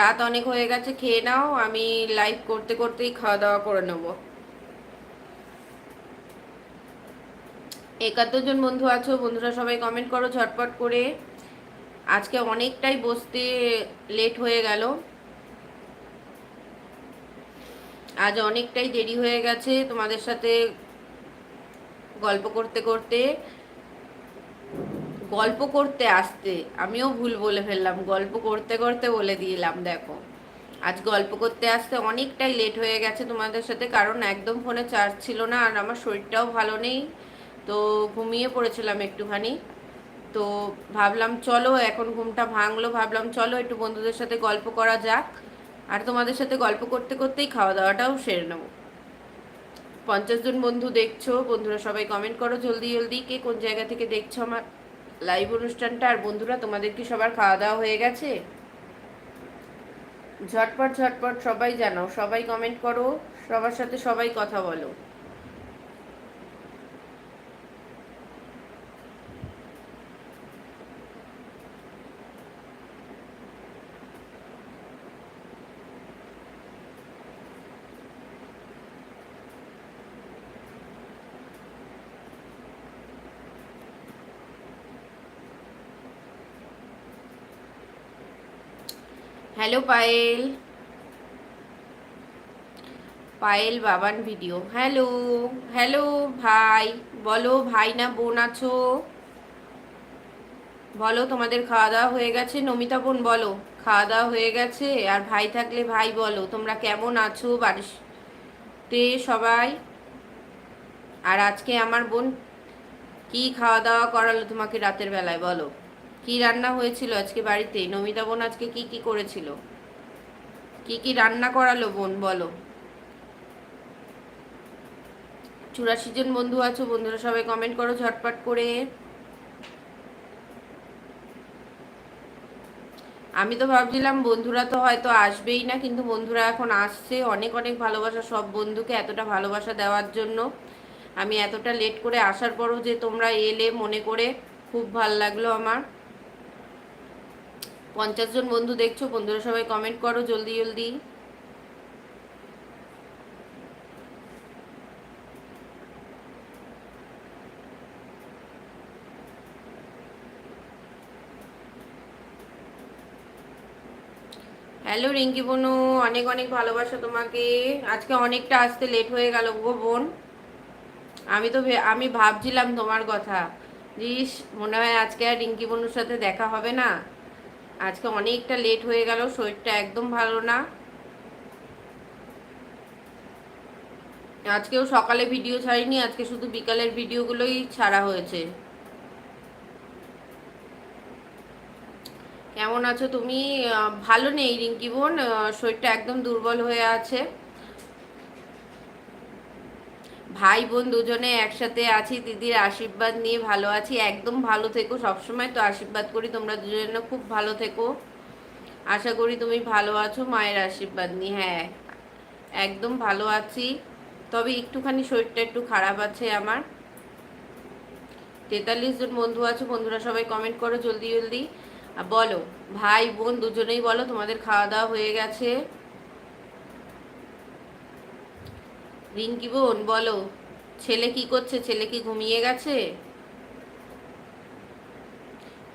রাত অনেক হয়ে গেছে, খেয়ে নাও, আমি লাইভ করতে করতেই খাওয়া দাওয়া করে নেব। একাত্তর জন বন্ধু আছো, বন্ধুরা সবাই কমেন্ট করো ঝটপট করে। আজকে অনেকটাই বসতে লেট হয়ে গেল। আজ অনেকটাই দেরি হয়ে গেছে তোমাদের সাথে গল্প করতে করতে। গল্প করতে আসতে, আমিও ভুল বলে ফেললাম, গল্প করতে করতে বলে দিলাম, দেখো। আজ গল্প করতে আসতে অনেকটাই লেট হয়ে গেছে তোমাদের সাথে, কারণ একদম ফোনে চার্জ ছিল না, আর আমার শরীরটাও ভালো নেই। তো ঘুমিয়ে পড়েছিলাম একটুখানি। তো ভাবলাম, চলো এখন ঘুমটা ভাঙলো, ভাবলাম, চলো একটু বন্ধুদের সাথে গল্প করা যাক। আর তোমাদের সাথে গল্প করতে করতেই খাওয়া দাওয়াটাও সেরে নেব। পঞ্চাশ জন বন্ধু দেখছ, বন্ধুরা সবাই কমেন্ট করো জলদি জলদি। কে কোন জায়গা থেকে দেখছ আমার লাইভ অনুষ্ঠানটা আর বন্ধুরা, তোমাদের কি সবার খাওয়া দাওয়া হয়ে গেছে? ঝটপট ঝটপট সবাই জানাও, সবাই কমেন্ট করো, সবার সাথে সবাই কথা বলো। Hello Payel Payel Baban video hello hello ভাই। বলো, ভাই না বোন আছো? বলো, তোমাদের খাওয়া দাওয়া হয়ে গেছে? নমিতা বোন, বলো, খাওয়া দাওয়া হয়ে গেছে? আর ভাই থাকলে ভাই বলো, তোমরা কেমন আছো বাড়িতে সবাই? আর আজকে আমার বোন কি খাওয়া দাওয়া করালো তোমাকে রাতের বেলায়, বলো। কি রান্না হয়েছিল আজকে বাড়িতে? নমিতা বোন আজকে কি কি করেছিল? কি কি রান্না করালো বোন, বলো। চুরাশি জন বন্ধু আছো, বন্ধুরা সবাই কমেন্ট করো ঝটপট করে। আমি তো ভাবছিলাম বন্ধুরা তো হয়তো আসবেই না, কিন্তু বন্ধুরা এখন আসছে। অনেক অনেক ভালোবাসা সব বন্ধুকে এতটা ভালোবাসা দেওয়ার জন্য। আমি এতটা লেট করে আসার পরও যে তোমরা এলে মনে করে, খুব ভালো লাগল আমার। পঞ্চাশ জন বন্ধু দেখছ, বন্ধুরা সবাই কমেন্ট করো জলদি জলদি। হ্যালো রিঙ্কি বোনু অনেক অনেক ভালোবাসা তোমাকে। আজকে অনেকটা আসতে লেট হয়ে গেল গো বোন। আমি তো আমি ভাবছিলাম তোমার কথা। জিস মনে হয় আজকে আর রিঙ্কি বোনুর সাথে দেখা হবে না। আজকে অনেকটা লেট হয়ে গেল, শরীরটা একদম ভালো না। আজকেও সকালে ভিডিও ছাড়িনি, আজকে শুধু বিকালের ভিডিওগুলোই ছাড়া হয়েছে। কেমন আছো তুমি? ভালো নেই রিঙ্কি শরীরটা একদম দুর্বল হয়ে আছে। ভাই বোন দুজনে একসাথে আছি, দিদির আশীর্বাদ নিয়ে ভালো আছি। একদম ভালো থেকো, সবসময় তো আশীর্বাদ করি, তোমরা দুজনে খুব ভালো থেকো। আশা করি তুমি ভালো আছো, মায়ের আশীর্বাদ নিয়ে হ্যাঁ একদম ভালো আছি। তবে একটুখানি শরীরটা একটু খারাপ আছে আমার। তেতাল্লিশ জন বন্ধু আছে, বন্ধুরা সবাই কমেন্ট করো জলদি জলদি। বলো ভাই বোন দুজনেই বলো, তোমাদের খাওয়া দাওয়া হয়ে গেছে। রিঙ্কি বোন বলো, ছেলে কি করছে? ছেলে কি ঘুমিয়ে গেছে?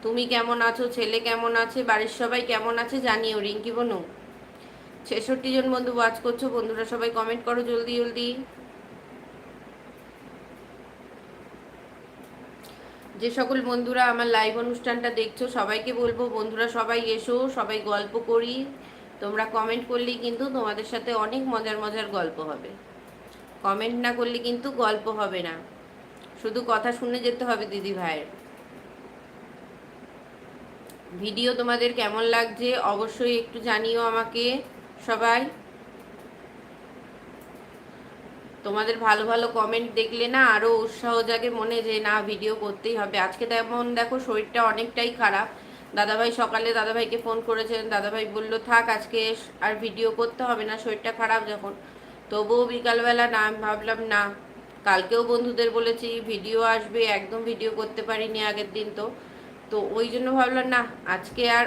তুমি কেমন আছো? ছেলে কেমন আছে? বাড়ির সবাই কেমন আছে? জানিও রিঙ্কি বোনু ছেষট্টি জন বন্ধু ওয়াচ করছ, বন্ধুরা সবাই কমেন্ট করো জলদি জলদি। যে সকল বন্ধুরা আমার লাইভ অনুষ্ঠানটা দেখছ, সবাইকে বলব, বন্ধুরা সবাই এসো, সবাই গল্প করি। তোমরা কমেন্ট করলেই কিন্তু তোমাদের সাথে অনেক মজার মজার গল্প হবে। কমেন্ট না করলে কিন্তু গল্প হবে না। শুধু কথা শুনে যেতে হবে দিদি ভাইয়ের। ভিডিও তোমাদের কেমন লাগছে অবশ্যই একটু জানিও আমাকে সবাই। তোমাদের ভালো ভালো কমেন্ট দেখলে না আরও উৎসাহ জাগে মনে যে না ভিডিও করতেই হবে। আজকে তেমন দেখো শরীরটা অনেকটাই খারাপ। দাদাভাই সকালে দাদাভাইকে ফোন করেছেন। দাদাভাই বলল, থাক আজকে আর ভিডিও করতে হবে না, শরীরটা খারাপ যখন। তবুও বিকালবেলা না ভাবলাম না। কালকেও বন্ধুদের বলেছি, ভিডিও আসবে, একদম ভিডিও করতে পারিনি আগের দিন তো। তো ওই জন্য ভাবলাম না, আজকে আর